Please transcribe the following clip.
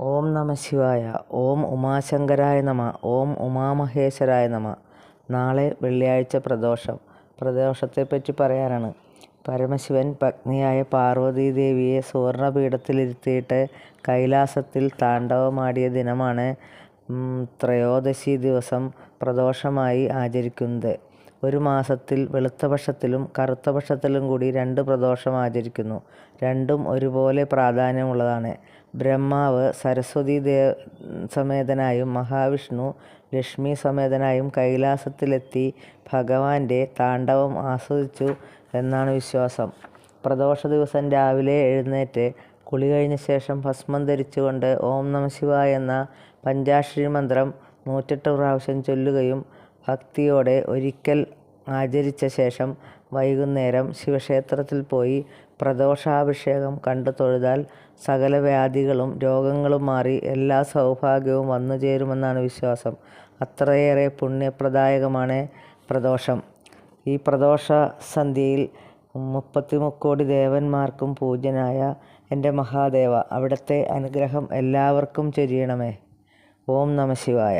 ഓം നമ ശിവായ ഓം ഉമാശങ്കരായ നമ ഓം ഉമാമഹേശ്വരായ നമ. നാളെ വെള്ളിയാഴ്ച പ്രദോഷം. പ്രദോഷത്തെപ്പറ്റി പറയാനാണ്. പരമശിവൻ പത്നിയായ പാർവതീദേവിയെ സുവർണപീഠത്തിലിരുത്തിയിട്ട് കൈലാസത്തിൽ താണ്ഡവമാടിയ ദിനമാണ് ത്രയോദശി ദിവസം പ്രദോഷമായി ആചരിക്കുന്നത്. ഒരു മാസത്തിൽ വെളുത്ത പക്ഷത്തിലും കറുത്ത പക്ഷത്തിലും കൂടി രണ്ട് പ്രദോഷം ആചരിക്കുന്നു. രണ്ടും ഒരുപോലെ പ്രാധാന്യമുള്ളതാണ്. ബ്രഹ്മാവ് സരസ്വതി ദേ സമേതനായും മഹാവിഷ്ണു ലക്ഷ്മി സമേതനായും കൈലാസത്തിലെത്തി ഭഗവാന്റെ താണ്ഡവം ആസ്വദിച്ചു എന്നാണ് വിശ്വാസം. പ്രദോഷ ദിവസം രാവിലെ എഴുന്നേറ്റ് കുളി കഴിഞ്ഞ ശേഷം ഭസ്മം ധരിച്ചുകൊണ്ട് ഓം നമ ശിവായ എന്ന പഞ്ചാക്ഷരി മന്ത്രം നൂറ്റെട്ട് പ്രാവശ്യം ചൊല്ലുകയും ഭക്തിയോടെ ഒരിക്കൽ ആചരിച്ച ശേഷം വൈകുന്നേരം ശിവക്ഷേത്രത്തിൽ പോയി പ്രദോഷാഭിഷേകം കണ്ടു തൊഴുതാൽ സകല വ്യാധികളും രോഗങ്ങളും മാറി എല്ലാ സൗഭാഗ്യവും വന്നു ചേരുമെന്നാണ് വിശ്വാസം. അത്രയേറെ പുണ്യപ്രദായകമാണ് പ്രദോഷം. ഈ പ്രദോഷ സന്ധ്യയിൽ മുപ്പത്തി മുക്കോടി ദേവന്മാർക്കും പൂജനായ എന്റെ മഹാദേവ അവിടുത്തെ അനുഗ്രഹം എല്ലാവർക്കും ചൊരിയണമേ. ഓം നമ ശിവായ.